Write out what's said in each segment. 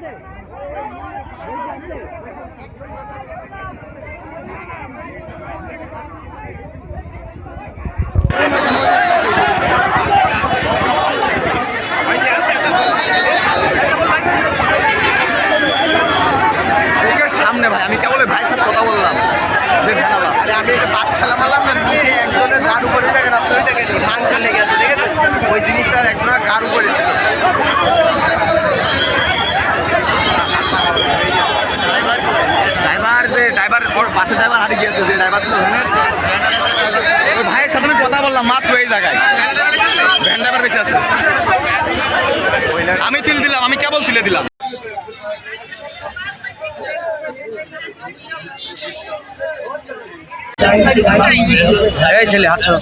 চোখের সামনে ভাই আমি কেবল ভাইয়ের সাথে কথা বললাম যে ভ্যানালা আরে আমি একটা বাস খেলা মারলাম না নিচে একজনের গার উপরে দেখেন আপনারই দেখেন মাংস লেগে আছে ঠিক আছে ওই জিনিসটা একজনের গার উপরে ছিল ড্রাইভার যে ড্রাইভার ওর বাসের ড্রাইভার হারিয়ে গিয়েছে যে ড্রাইভার ছিল ওই ভাইয়ের সাথে আমি কথা বললাম মাত্র এই জায়গায়। ভ্যান ড্রাইভার বেঁচে আছে। আমি তুলে দিলাম আমি কেবল তুলে দিলাম। এই ছেলে হাঁটছো?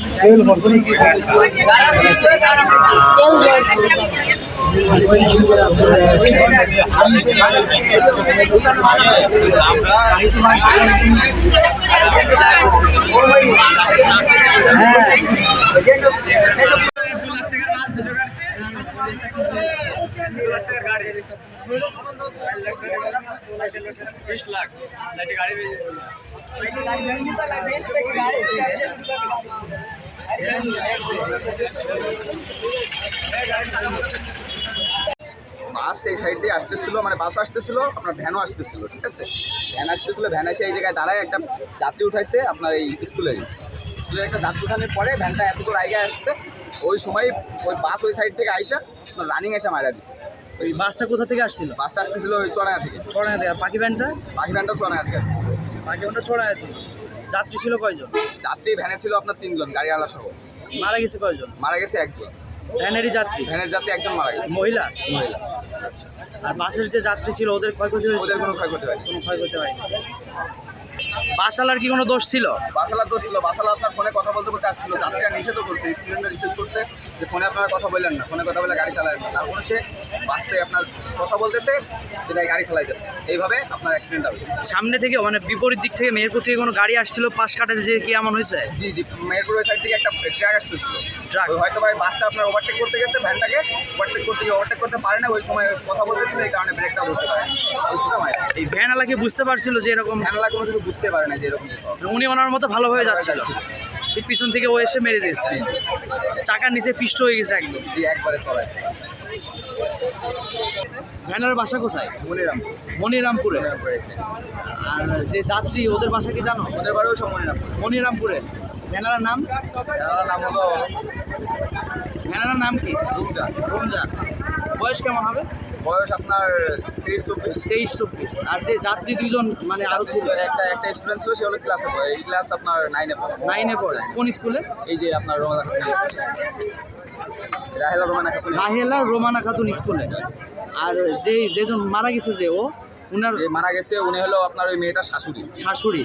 बीस लाख गाड़ी में गाड़ी বাস এই সাইড দিয়ে আসতেছিল মানে বাস আসতেছিল আপনার ভ্যানও আসতেছিল ঠিক আছে? ভ্যান আসতেছিল ভ্যান এসে এই জায়গায় দাঁড়ায় একটা যাত্রী উঠাইছে আপনার এই স্কুলেরই স্কুলের একটা যাত্রী উঠানোর পরে ভ্যানটা এত দূর আগে আসছে ওই সময় ওই বাস ওই সাইড থেকে আইসা রানিং এসে মারা দিছে। ওই বাসটা কোথা থেকে আসছিল? বাসটা আসতেছিল ওই চড়ায়া থেকে। চড়ায় দেয়া পাখি ভ্যানটা বাকি ভ্যানটাও চড়ায়া থেকে আসতেছিল পাখি ভ্যানটা চড়ায় থেকে। যাত্রী ছিল কয়জন? যাত্রী ভ্যানে ছিল আপনার তিনজন গাড়িওয়ালা সহ। মারা গেছে কয়জন? মারা গেছে একজন। ভ্যানেরই যাত্রী? ভ্যানের যাত্রী একজন মারা গেছে। মহিলা? মহিলা। আর বাসের যে যাত্রী ছিল ওদের ক্ষয়ক্ষতি হয়েছে? কোনো ক্ষয়ক্ষতি হয়নি। কোনো ক্ষয়ক্ষতি হয়নি। বাস চালার কি কোনো দোষ ছিল? বাসালার দোষ ছিল। বাসালা আপনার ফোনে কথা বলতে বলতে আসছিল। যাত্রীরা নিষেধও করছে স্টুডেন্টরা নিষেধ করছে যে ফোনে আপনারা কথা বললেন না। ফোনে কথা বলে গাড়ি চালাবেন না। তারপরে সে বাসে আপনার কথা বলতেছে যেটা গাড়ি চালাইতেছে। এইভাবে আপনার অ্যাক্সিডেন্ট হবে। সামনে থেকে মানে বিপরীত দিক থেকে মেহেরপুর থেকে কোনো গাড়ি আসছিল? পাশ কাটাতে যে কি এমন হয়েছে? জি জি। মেহেরপুর ওই সাইড থেকে একটা ট্রাক আসতেছিল। ট্রাক হয়তো ভাই বাসটা আপনার ওভারটেক করতে গেছে ভ্যানটাকে ওভারটেক করতে গিয়ে ওভারটেক করতে পারে না ওই সময় কথা বলতেছিল এই কারণে ব্রেকটা ধরতে পারে না। ওই সময়। এই ভ্যান আলাকে বুঝতে পারছিল যে এরকম ভ্যানলা কোনো কিছু বুঝতে পারে না যে এরকম উনি ওনার মতো ভালোভাবে যাচ্ছিল। এই পিছন থেকে ও এসে মেরে দিয়েছে। চাকার নিচে পিষ্ট হয়ে গেছে একদম। জি একবারে ভ্যানের বাসা কোথায়? মনিরাম মনিরামপুরে। আর যে যাত্রী ওদের বাসা কি জানো? ওদের বাড়িও সব মনিরামপুর। মনিরামপুরে। ভ্যানার নাম? নাম হলো ভ্যানার নাম কি? রুমজান। রমজান। বয়স কেমন হবে? বয়স আপনার তেইশ চব্বিশ। আর যে যাত্রী দুইজন মানে আরও ছিল। একটা একটা স্টুডেন্ট ছিল সে হলো ক্লাসে পড়ে। এই ক্লাস আপনার নাইনে পড়ে। নাইনে পড়ে। কোন স্কুলে এই যে আপনার রোমানা রাহেলা রোমানা খাতুন রাহেলা রোমানা খাতুন স্কুলে আর যে যেজন মারা গেছে যে ও উনার মারা গেছে উনি হলো আপনার ওই মেয়েটার শাশুড়ি। শাশুড়ি।